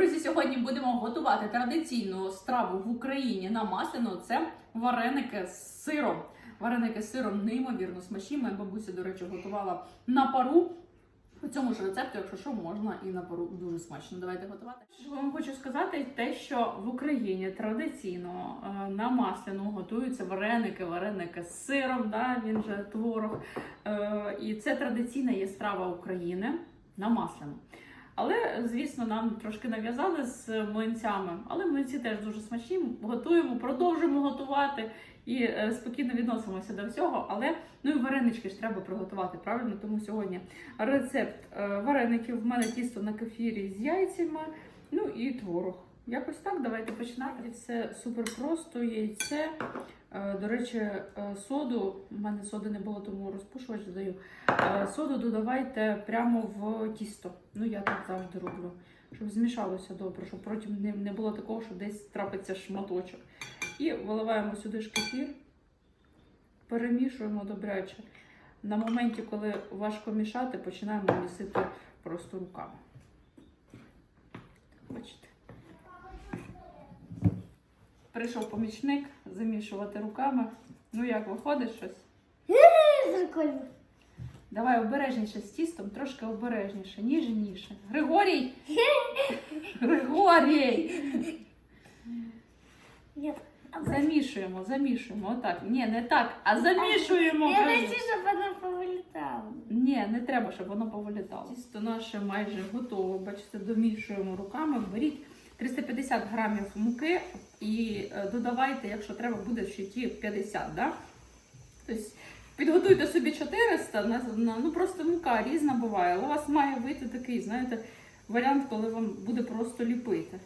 Друзі, сьогодні будемо готувати традиційну страву в Україні на масляну. Це вареники з сиром. Вареники з сиром неймовірно смачні. Моя бабуся, до речі, готувала на пару. По цьому ж рецепту, якщо що, можна і на пару дуже смачно. Давайте готувати. Що вам хочу сказати, те, що в Україні традиційно е, на масляну готуються вареники, вареники з сиром, да, він же творог. Е, і це традиційна є страва України на масляну. Але, звісно, нам трошки нав'язали з млинцями. Але млинці теж дуже смачні. Готуємо, продовжуємо готувати і е, спокійно відносимося до всього. Але ну і варенички ж треба приготувати правильно. Тому сьогодні рецепт е, вареників. В мене тісто на кефірі з яйцями, ну і творог. Якось так, давайте починати. Все супер просто, яйце. Е, До речі, е, соду, в мене соди не було, тому розпушувач додаю. Е, Соду додавайте прямо в тісто. Ну, я так завжди роблю. Щоб змішалося добре, щоб потім не, було такого, що десь трапиться шматочок. І виливаємо сюди ж перемішуємо добряче. На моменті, коли важко мішати, починаємо місити просто руками. Бачите? Прийшов помічник замішувати руками. Ну як, виходить щось? Прикольно. Давай обережніше з тістом, трошки обережніше, ніжніше. Григорій! Григорій! Замішуємо, замішуємо. Отак. Ні, не так, а замішуємо. Я хочу, щоб вона повилітала. Ні, не треба, щоб воно повилітало. Тісто наше майже готове. Бачите, домішуємо руками. Беріть 350 грамів муки і е, додавайте, якщо треба, буде ще ті 50. Да? Тобто підготуйте собі 400, на, на- ну просто мука різна буває. У вас має вийти такий, знаєте, варіант, коли вам буде просто ліпити.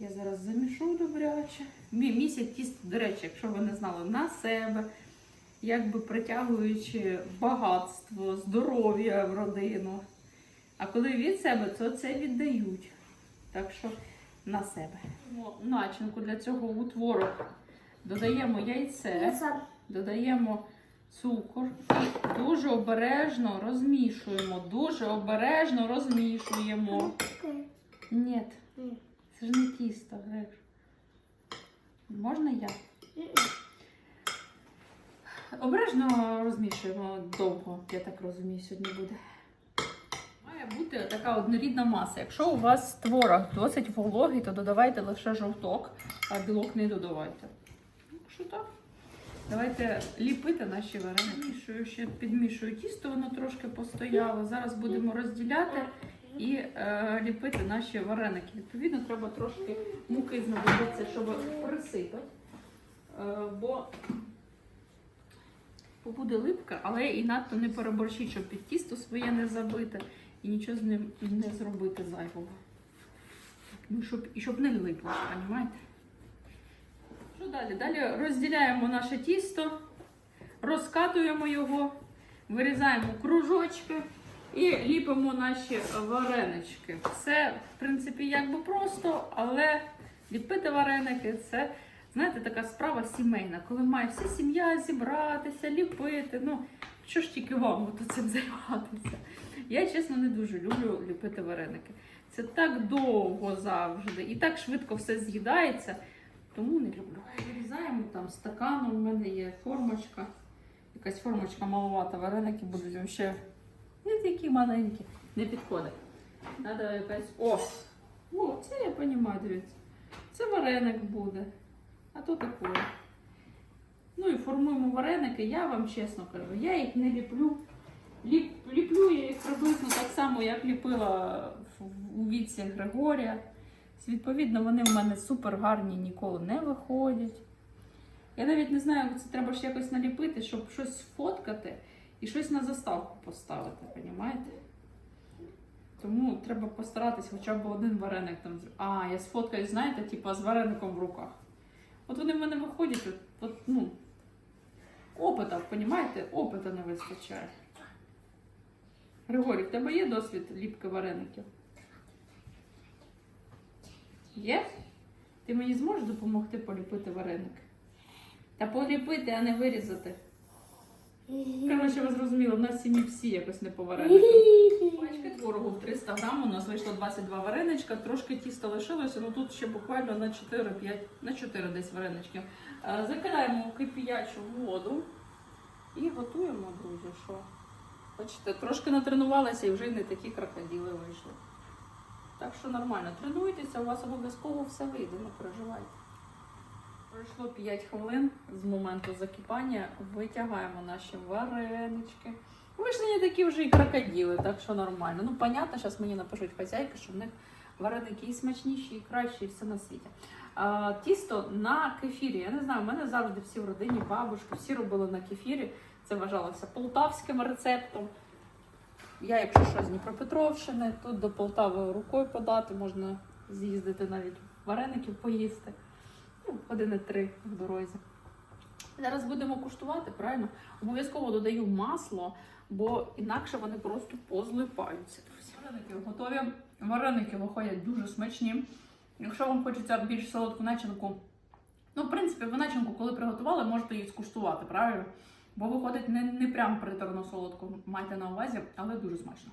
Я зараз замішу добряче. Мі- Місяць тісто, до речі, якщо ви не знали, на себе якби притягуючи багатство, здоров'я в родину. А коли від себе, то це віддають. Так що на себе. Начинку для цього у творог додаємо яйце, додаємо цукор і дуже обережно розмішуємо. Дуже обережно розмішуємо. Ні, Ні. це ж не тісто, Гриш. Можна я? Обережно розмішуємо довго, я так розумію, сьогодні буде. Має бути така однорідна маса. Якщо у вас творог досить вологий, то додавайте лише жовток, а білок не додавайте. Якщо так, давайте ліпити наші вареники. Ще підмішую тісто, воно трошки постояло. Зараз будемо розділяти і е, ліпити наші вареники. Відповідно, треба трошки муки знадобиться, щоб присипати. Е, бо бо буде липка, але і надто не переборщіть, щоб під тісто своє не забити і нічого з ним не зробити зайвого. Ну, щоб, і щоб не липло, розумієте? Що далі? Далі розділяємо наше тісто, розкатуємо його, вирізаємо кружочки і ліпимо наші варенички. Все, в принципі, якби просто, але ліпити вареники це, знаєте, така справа сімейна, коли має вся сім'я зібратися, ліпити. Ну, що ж тільки вам от цим займатися? Я, чесно, не дуже люблю ліпити вареники. Це так довго завжди і так швидко все з'їдається, тому не люблю. Вирізаємо там стаканом, у мене є формочка. Якась формочка маловата, вареники будуть ще не такі маленькі, не підходить. Надо якась. О! О, це я розумію, дивіться. Це вареник буде. А то таке. Ну і формуємо вареники, я вам чесно кажу, я їх не ліплю. Ліп, ліплю я їх приблизно так само, як ліпила у віці Григорія. Відповідно, вони в мене супер гарні, ніколи не виходять. Я навіть не знаю, це треба ж якось наліпити, щоб щось фоткати і щось на заставку поставити, розумієте? Тому треба постаратись хоча б один вареник там. А, я сфоткаю, знаєте, типу з вареником в руках. От вони в мене виходять, от, от ну, опита, розумієте? Опита не вистачає. Григорій, в тебе є досвід ліпки вареників? Є? Ти мені зможеш допомогти поліпити вареник? Та поліпити, а не вирізати. Коротше, ви зрозуміли, в нас в сім'ї всі якось не по вареникам. Бачите, Варенички творогу в 300 грам. У нас вийшло 22 вареничка, трошки тіста лишилося, ну тут ще буквально на 4-5, на 4 десь варенички. Е, Закидаємо в кип'ячу воду і готуємо, друзі, що. Бачите, трошки натренувалися і вже не такі крокодили вийшли. Так що нормально, тренуйтеся, у вас обов'язково все вийде, не переживайте. Пройшло 5 хвилин з моменту закипання. Витягаємо наші варенички. Вийшли такі вже і крокодили, так що нормально. Ну, понятно, зараз мені напишуть хазяйки, що в них вареники і смачніші, і кращі, і все на світі. А, тісто на кефірі. Я не знаю, в мене завжди всі в родині, бабушки, всі робили на кефірі. Це вважалося полтавським рецептом. Я, якщо що з Дніпропетровщини, тут до Полтави рукою подати, можна з'їздити навіть вареників поїсти. Ну, години три в дорозі. Зараз будемо куштувати, правильно? Обов'язково додаю масло, бо інакше вони просто позлипаються. Вареники готові. Вареники виходять дуже смачні. Якщо вам хочеться більш солодку начинку, ну, в принципі, ви начинку, коли приготували, можете її скуштувати, правильно? Бо виходить не, не прям приторно солодко, майте на увазі, але дуже смачно.